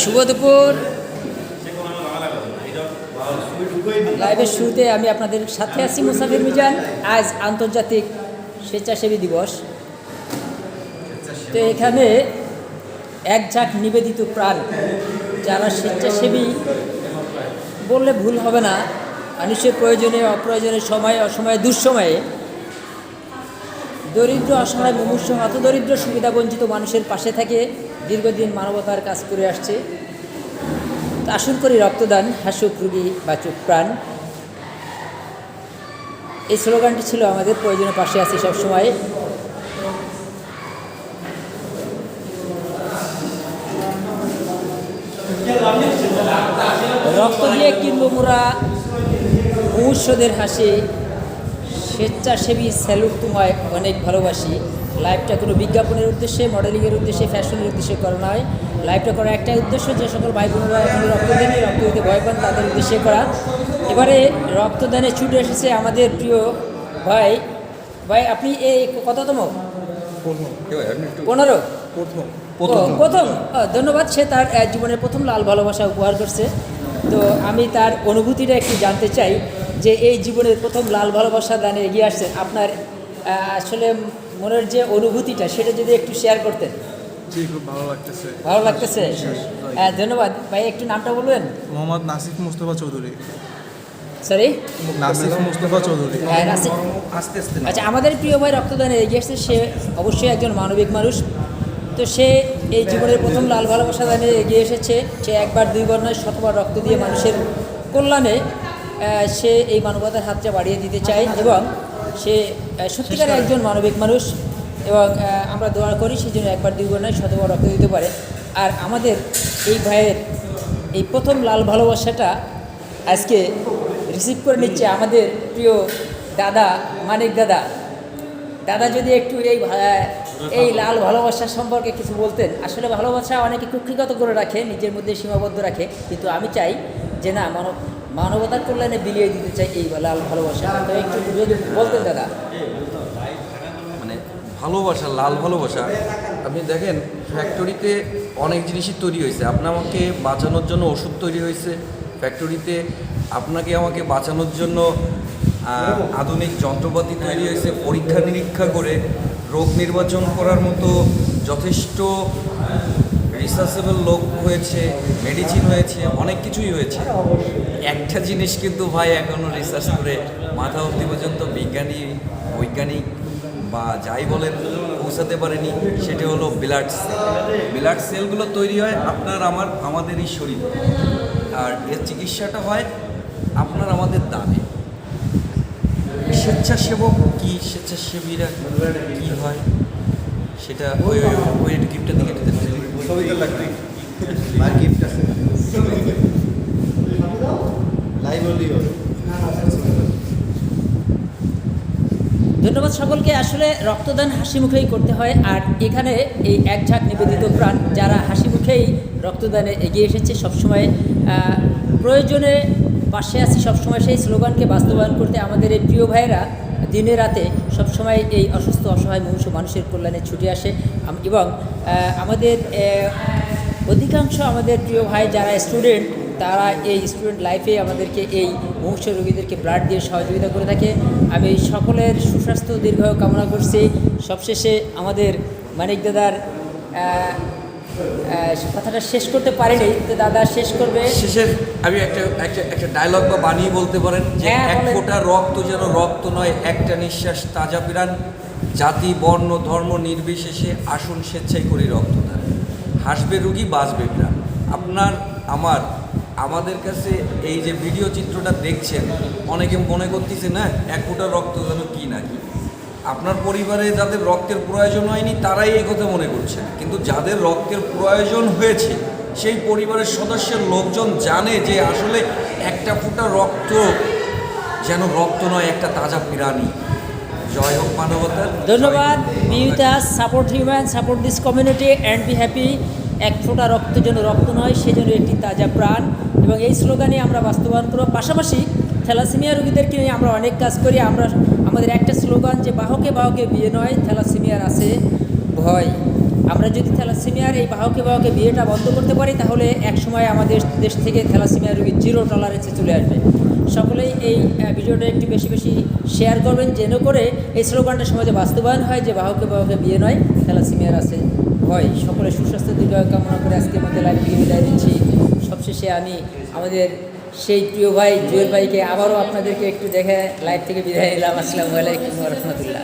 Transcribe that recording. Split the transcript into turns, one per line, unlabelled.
শুভ দুপুর লাইভের শুরুতে আমি আপনাদের সাথে আছি মুসাফির মিজান। আজ আন্তর্জাতিক স্বেচ্ছাসেবী দিবস। তো এখানে এক ঝাঁক নিবেদিত প্রাণ, যারা স্বেচ্ছাসেবী বললে ভুল হবে না। মানুষের প্রয়োজনে, অপ্রয়োজনে সময়ে, অসময়ে, দুঃসময়ে দরিদ্র, অসহায়, মুমূর্ষ, হতদরিদ্র সুবিধাবঞ্চিত মানুষের পাশে থেকে দীর্ঘদিন মানবতার কাজ করে আসছে। আসুন করি রক্তদান, হাসুক রুগী বাচুক প্রাণ। এই স্লোগানটি ছিল আমাদের প্রয়োজনের পাশে আছি সবসময়। রক্ত দিয়ে কিনবো মোরা মুমূর্ষদের হাসি। স্বেচ্ছাসেবী স্যালুট তোমায় অনেক ভালোবাসি। লাইভটা কোনো বিজ্ঞাপনের উদ্দেশ্যে, মডেলিংয়ের উদ্দেশ্যে, ফ্যাশনের উদ্দেশ্যে করা নয় লাইভটা করার একটাই উদ্দেশ্য যে সকল ভাই বোনেরা এখন রক্তদানে রক্ত দিতে ভয় পান, তাদের উদ্দেশ্যে করা। এবারে রক্তদানে ছুটে এসেছে আমাদের প্রিয় ভাই। ভাই, আপনি এই কততম? পনেরো।
প্রথম।
ধন্যবাদ। সে তার জীবনের প্রথম লাল ভালোবাসা উপহার করছে। তো আমি তার অনুভূতিটা একটু জানতে চাই। যে এই জীবনের প্রথম লাল ভালোবাসা দানে এগিয়ে আসছেন আপনার আসলে মনের যে অনুভূতিটা সেটা যদি একটু শেয়ার করতেন।
জি খুব ভালো লাগতেছে।
ভালো লাগতেছে? হ্যাঁ ধন্যবাদ। ভাই একটু নামটা বলবেন?
মোহাম্মদ নাসিফ মুস্তফা চৌধুরী।
সরি
নাসিফ মুস্তফা চৌধুরী।
হ্যাঁ আচ্ছা আমাদের প্রিয় ভাই রক্তদানে এগিয়ে এসেছে সে অবশ্যই একজন মানবিক মানুষ। তো সে এই জীবনের প্রথম লাল ভালোবাসা দানে এগিয়ে এসেছে। সে একবার দুইবার নয় শতবার রক্ত দিয়ে মানুষের কল্যাণে সে এই মানবতার হাতটা বাড়িয়ে দিতে চায় এবং সে আহ, সত্যিকারের একজন মানবিক মানুষ এবং আমরা দোয়া করি সেই জন্য একবার দুইবার নয় শতবার রক্ত দিতে পারে। আর আমাদের এই ভাইয়ের এই প্রথম লাল ভালোবাসাটা আজকে রিসিভ করে নিচ্ছে আমাদের প্রিয় দাদা মানিক দাদা। দাদা যদি একটু এই এই লাল ভালোবাসা সম্পর্কে কিছু বলতেন। আসলে ভালোবাসা অনেকে কুক্ষিগত করে রাখে নিজের মধ্যে সীমাবদ্ধ রাখে। কিন্তু আমি চাই যে না মানব মানবতার কল্যাণে বিলিয়ে দিতে চাই এই লাল ভালোবাসা। একটু বলতেন দাদা।
মানে ভালোবাসা, লাল ভালোবাসা। আপনি দেখেন ফ্যাক্টরিতে অনেক জিনিসই তৈরি হয়েছে। আপনি আমাকে বাঁচানোর জন্য ওষুধ তৈরি হয়েছে। ফ্যাক্টরিতে আপনাকে আমাকে বাঁচানোর জন্য আধুনিক যন্ত্রপাতি তৈরি হয়েছে। পরীক্ষা নিরীক্ষা করে, রোগ নির্বাচন করার মতো যথেষ্ট রিসার্চেবল লোক হয়েছে মেডিসিন হয়েছে, অনেক কিছুই হয়েছে। একটা জিনিস কিন্তু ভাই এখনও রিসার্চ করে মাথা অব্দি পর্যন্ত বিজ্ঞানী, বৈজ্ঞানিক বা যাই বলেন পৌঁছাতে পারেনি, সেটা হলো ব্লাড সেল ব্লাড সেলগুলো তৈরি হয় আপনার আমার আমাদেরই শরীর। আর এর চিকিৎসাটা হয় আপনার আমাদের দানে। স্বেচ্ছাসেবক কি? স্বেচ্ছাসেবীরা কি হয়? সেটা ওই ওই ওই
আর গিফট আছে। লাইভ হলেই হবে
ধন্যবাদ সকলকে। আসলে রক্তদান হাসি মুখেই করতে হয় আর এখানে এই এক ঝাঁক নিবেদিত প্রাণ যারা হাসি মুখেই রক্তদানে এগিয়ে এসেছে সবসময় প্রয়োজনে পাশে আছি সবসময়। সেই স্লোগানকে বাস্তবায়ন করতে আমাদের এই প্রিয় ভাইয়েরা দিনে রাতে সবসময় এই অসুস্থ, অসহায় মুমূর্ষ মানুষের কল্যাণে ছুটে আসে। এবং আমাদের অধিকাংশ আমাদের প্রিয় ভাই যারা স্টুডেন্ট তারা এই স্টুডেন্ট লাইফে আমাদেরকে এই মুমূর্ষ রোগীদেরকে ব্লাড দিয়ে সহযোগিতা করে থাকে। আমি সকলের সুস্বাস্থ্য দীর্ঘ কামনা করছি। সবশেষে আমাদের মানিক দাদার কথাটা শেষ করতে পারিনি তো দাদা শেষ করবে।
শেষের আমি একটা একটা একটা ডায়লগ বা বানিয়ে বলতে পারেন যে
হ্যাঁ,
এক। ফোঁটা রক্ত যেন রক্ত নয় একটা নিঃশ্বাস তাজা প্রাণ জাতি বর্ণ ধর্ম নির্বিশেষে আসুন স্বেচ্ছায় করি রক্তদান। হাসবে রুগী বাঁচবে প্রাণ আপনার আমার আমাদের কাছে এই যে ভিডিও চিত্রটা দেখছেন অনেকে মনে করতেছে না এক ফোঁটা রক্ত যেন কি নাকি আপনার পরিবারে যাদের রক্তের প্রয়োজন হয়নি তারাই এই কথা মনে করছেন কিন্তু যাদের রক্তের প্রয়োজন হয়েছে সেই পরিবারের সদস্যের লোকজন জানে যে আসলে একটা ফোঁটা রক্ত যেন রক্ত নয় একটা তাজা প্রাণী জয় হোক মানবতার।
ধন্যবাদ be with us support human support this community and be happy এক ফোঁটা রক্ত যেন রক্ত নয় সেজন্য একটি তাজা প্রাণ। এবং এই স্লোগানে আমরা বাস্তবায়ন করব। পাশাপাশি থ্যালাসেমিয়া রোগীদেরকে নিয়ে আমরা অনেক কাজ করি। আমরা আমাদের একটা স্লোগান যে বাহকে বাহকে বিয়ে নয়, থ্যালাসেমিয়ার আছে ভয়। আমরা যদি থ্যালাসেমিয়ার এই বাহকে বাহকে বিয়েটা বন্ধ করতে পারি, তাহলে এক সময় আমাদের দেশ থেকে থ্যালাসেমিয়া রোগী জিরো টলারেন্সে চলে আসবে। সকলেই এই ভিডিওটা একটু বেশি বেশি শেয়ার করবেন, যেন করে এই স্লোগানটা সমাজে বাস্তবায়ন হয় যে বাহকে বাহকে বিয়ে নয়, থ্যালাসেমিয়ার আছে ভয়। সকলে সুস্বাস্থ্য দীর্ঘ কামনা করে আজকের মধ্যে লাইভ বিদায় দিচ্ছি সবশেষে আমি আমাদের সেই প্রিয় ভাই, জুয়েল ভাইকে আবারও আপনাদেরকে একটু দেখে লাইভ থেকে বিদায় নিলাম। আসসালামু আলাইকুম রহমতুল্লাহ।